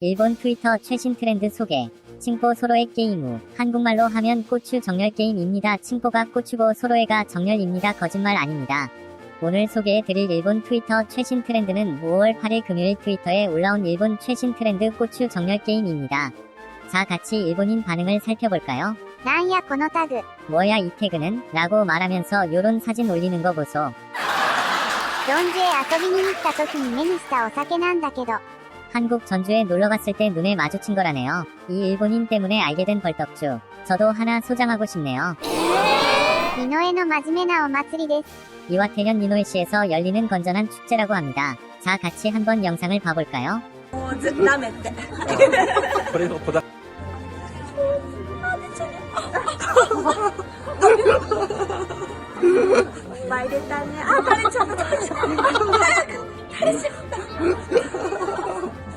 일본 트위터 최신 트렌드 소개. 칭뽀 소로의 게임 후 한국말로 하면 고추 정렬 게임입니다. 칭뽀가 고추고 소로에가 정렬입니다. 거짓말 아닙니다. 오늘 소개해드릴 일본 트위터 최신 트렌드는 5월 8일 금요일 트위터에 올라온 일본 최신 트렌드 고추 정렬 게임입니다. 자, 같이 일본인 반응을 살펴볼까요? なんやこのタグ。 뭐야 이 태그는? 라고 말하면서 요런 사진 올리는 거 보소. ジョンジへ遊びに行った時に目にしたお酒なんだけど、 한국 전주에 놀러갔을 때 눈에 마주친 거라네요. 이 일본인 때문에 알게 된 벌떡주. 저도 하나 소장하고 싶네요. 이노에노 마지메나 오마츠리です. 이와테현 이노에시에서 열리는 건전한 축제라고 합니다. 자, 같이 한번 영상을 봐볼까요? 말겠다네. 아, 다리 잡아, 다리 잡아. 다리 잡아.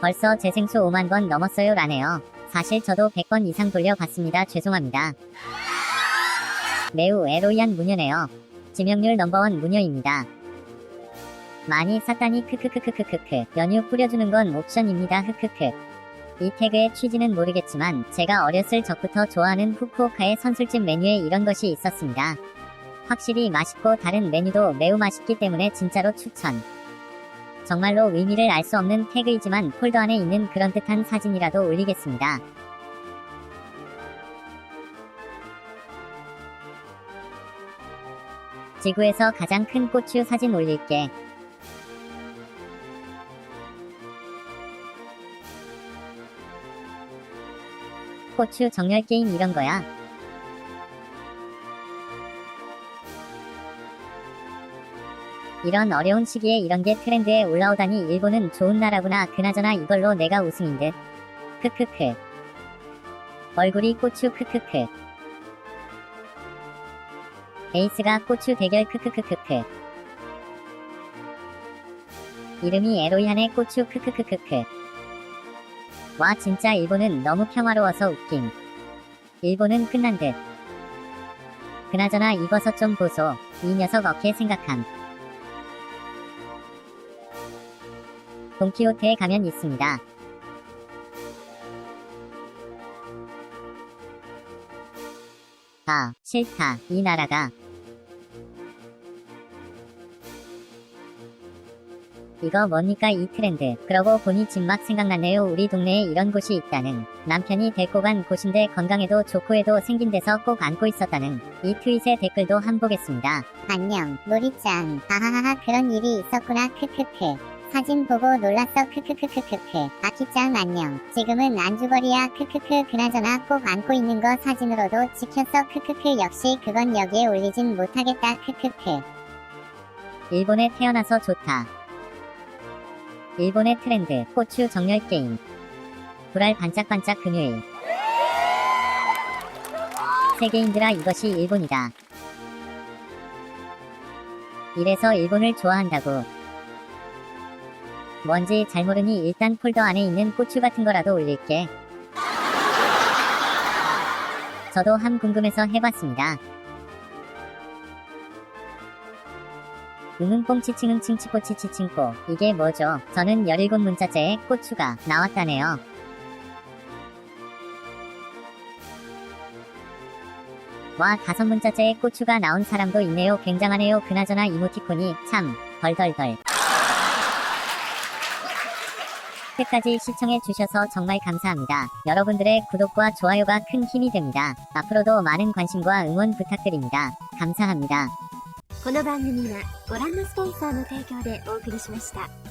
벌써 재생수 5만 번 넘었어요 라네요. 사실 저도 100번 이상 돌려봤습니다. 죄송합니다. 매우 에로이한 무녀네요. 지명률 넘버원 무녀입니다. 많이 쌌다니 크크크크크크크 연유 뿌려주는 건 옵션입니다. 흑크크 이 태그의 취지는 모르겠지만 제가 어렸을 적부터 좋아하는 후쿠오카의 선술집 메뉴에 이런 것이 있었습니다. 확실히 맛있고 다른 메뉴도 매우 맛있기 때문에 진짜로 추천. 정말로 의미를 알 수 없는 태그이지만 폴더 안에 있는 그런듯한 사진이라도 올리겠습니다. 지구에서 가장 큰 고추 사진 올릴게. 고추 정렬 게임 이런 거야. 이런 어려운 시기에 이런 게 트렌드에 올라오다니 일본은 좋은 나라구나. 그나저나 이걸로 내가 우승인 듯. 크크크. 얼굴이 고추 크크크. 에이스가 고추 대결 크크크크크. 이름이 에로이한의 고추 크크크크크. 와 진짜 일본은 너무 평화로워서 웃김. 일본은 끝난 듯. 그나저나 이 버섯 좀 보소. 이 녀석 어케 생각함. 돈키호테에 가면 있습니다. 아, 싫다. 이 나라가. 이거 뭡니까 이 트렌드. 그러고 보니 진막 생각났네요. 우리 동네에 이런 곳이 있다는. 남편이 데리고 간 곳인데 건강에도 좋고 해도 생긴 데서 꼭 안고 있었다는. 이 트윗의 댓글도 한 보겠습니다. 안녕, 모리짱. 아하하하 그런 일이 있었구나 크크크. 사진 보고 놀랐어 크크크크크크. 아키짱 안녕. 지금은 안주거리야 크크크 그나저나 꼭 안고 있는 거 사진으로도 찍혔어 크크크 역시 그건 여기에 올리진 못하겠다 크크크. 일본에 태어나서 좋다. 일본의 트렌드, 고추 정렬 게임. 불알 반짝반짝 금요일. 세계인들아 이것이 일본이다. 이래서 일본을 좋아한다고. 뭔지 잘 모르니 일단 폴더 안에 있는 고추 같은 거라도 올릴게. 저도 함 궁금해서 해봤습니다. 응응뽕 치칭응 칭치꼬 치치칭꼬 이게 뭐죠? 저는 17문자째에 고추가 나왔다네요. 와 다섯 문자째에 고추가 나온 사람도 있네요. 굉장하네요. 그나저나 이모티콘이 참 덜덜덜. 끝까지 시청해주셔서 정말 감사합니다. 여러분들의 구독과 좋아요가 큰 힘이 됩니다. 앞으로도 많은 관심과 응원 부탁드립니다. 감사합니다. この番組はご覧のスポンサーの提供でお送りしました。